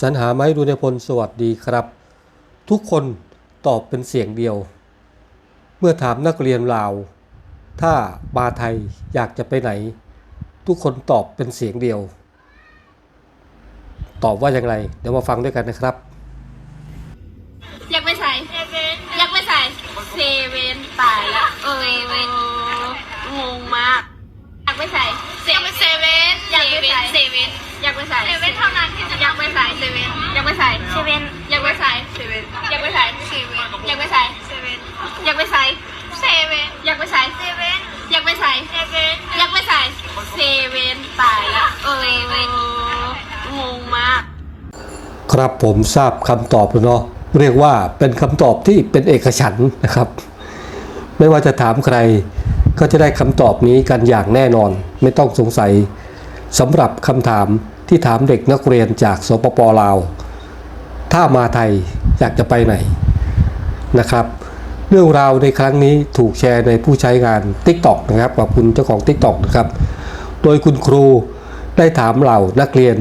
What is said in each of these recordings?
สรรหาไม้ดูในพลสวัสดีครับ ทุกคนตอบเป็นเสียงเดียว เมื่อถามนักเรียนลาว ถ้ามาไทยอยากจะไปไหน ทุกคนตอบเป็นเสียงเดียว ตอบว่าอย่างไร เดี๋ยวมาฟังด้วยกันนะครับ อยากไปใส่เซเว่นเท่านั้นที่จะอยากไปใส่เซเว่นอยากไปใส่เซเว่นอยากไปใส่เซเว่นอยากไปใส่เซเว่นอยากไปใส่เซเว่นอยากไปใส่เซเว่นอยากไปใส่เซเว่นอยากไปใส่เซเว่นอยากไปใส่เซเว่นตายละเออเว่นงงมาก ครับผมทราบคำตอบแล้วเนาะเรียกว่าเป็นคำตอบที่เป็นเอกฉันท์นะครับ ไม่ว่าจะถามใครก็จะได้คำตอบนี้กันอย่างแน่นอน ไม่ต้องสงสัยสำหรับคำถาม ที่ถามเด็กนักเรียนจากสปปลาว ถ้ามาไทยอยากจะไปไหนนะครับ เรื่องราวในครั้งนี้ถูกแชร์ในผู้ใช้งาน TikTok นะครับขอบคุณเจ้าของ TikTok นะครับ โดยคุณครูได้ถามเหล่านักเรียน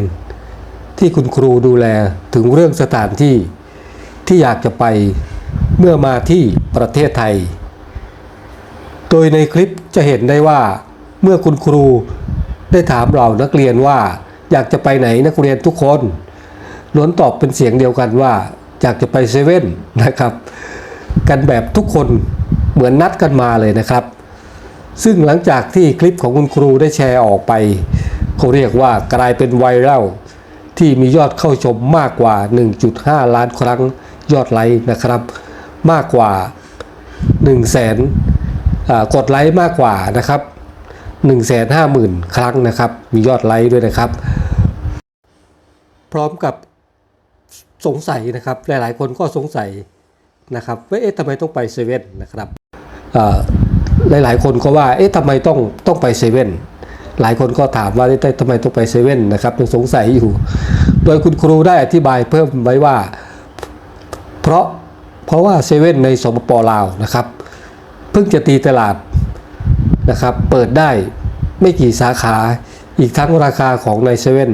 ที่คุณครูดูแลถึงเรื่องสถานที่ที่อยากจะไปเมื่อมาที่ประเทศไทย โดยในคลิปจะเห็นได้ว่าเมื่อคุณครูได้ถามเรานักเรียนว่า อยากจะไปไหนนักเรียนทุกคนล้วนตอบเป็นเสียงเดียวกันว่า อยากจะไปเซเว่นนะครับ กันแบบทุกคนเหมือนนัดกันมาเลยนะครับ ซึ่งหลังจากที่คลิปของคุณครูได้แชร์ออกไปเขาเรียกว่ากลายเป็นไวรัลที่มียอดเข้าชมมากกว่า 1.5 ล้านครั้งยอดไลค์นะครับ มากกว่า 1 0 0 0 0แสนกดไลค์มากกว่านะครับ 1 5 0 0 0 0 ครั้งนะครับ มียอดไลค์ด้วยนะครับ พร้อมกับสงสัยนะครับ หลายๆ คนก็สงสัยนะครับว่าเอ๊ะทำไมต้องไปเซเว่นนะครับหลายๆ คนก็ว่าเอ๊ะทำไมต้องต้องไปเซเว่นหลายคนก็ถามว่าเอ๊ะทำไมต้องไปเซเว่นนะครับยังสงสัยอยู่ โดยคุณครูได้อธิบายเพิ่มไว้ว่า เพราะเพราะว่าเซเว่นในสปปลาวนะครับ เพิ่งจะตีตลาด นะครับเปิดได้ไม่กี่สาขาอีกทั้งราคาของในเซเว่น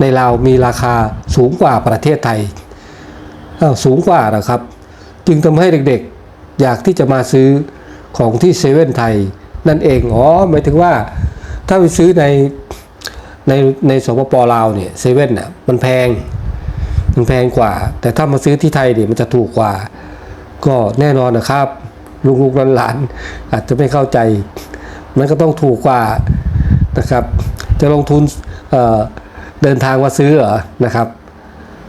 ในลาวมีราคาสูงกว่าประเทศไทยสูงกว่านะครับ จึงทำให้เด็กๆ อยากที่จะมาซื้อของที่เซเว่นไทย นั่นเองอ๋อหมายถึงว่าถ้าไปซื้อในในในสปปลาวเนี่ยเซเว่นน่ะมันแพงมันแพงกว่า แต่ถ้ามาซื้อที่ไทยเนี่ยมันจะถูกกว่า ก็แน่นอนนะครับ ลูกๆหลานๆอาจจะไม่เข้าใจ มันก็ต้องถูกกว่านะครับ จะลงทุนเเดินทางมาซื้อเหรอนะครับ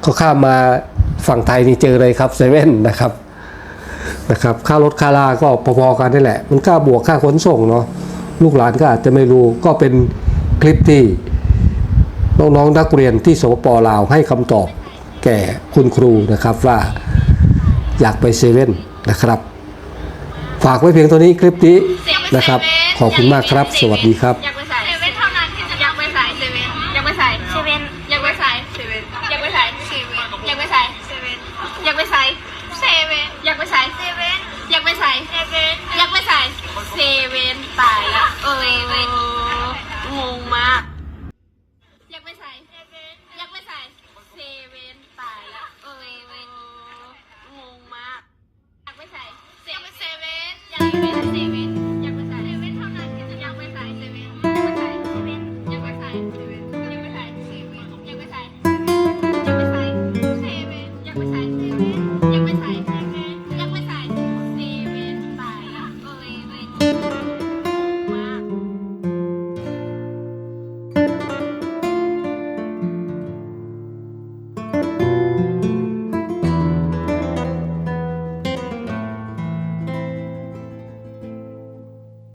เขาข้ามมาฝั่งไทยนี่เจอเลยครับเซเว่นนะครับนะครับค่ารถค่าลาก็พอๆกันนี่แหละ มันค่าบวกค่าขนส่งเนาะลูกหลานก็อาจจะไม่รู้ก็เป็นคลิปที่น้องๆนักเรียนที่สปปลาวให้คำตอบแก่คุณครูนะครับว่าอยากไปเซเว่นนะครับ ฝากไว้เพียงตัวนี้คลิปนี้นะครับ ขอบคุณมากครับ สวัสดีครับ อยากไปสาเซเว่นเท่านั้นที่จะอยากไปสายเซเว่นอยากไปสายเซเว่นอยากไปสายเซเว่นอยากไปสายเซเว่นอยากไปสายเซเว่นอยากไปสายเซเว่นอยากไปสายเซเว่นอยากไปสายเซเว่นอยากไปสายเซเว่นตายละเออเว่นงงมากอยากไปใสายเซเว่นอยากไปสายเซเว่นตายละเออเว่นงงมากอยากไปสาเซเว่น Thank you.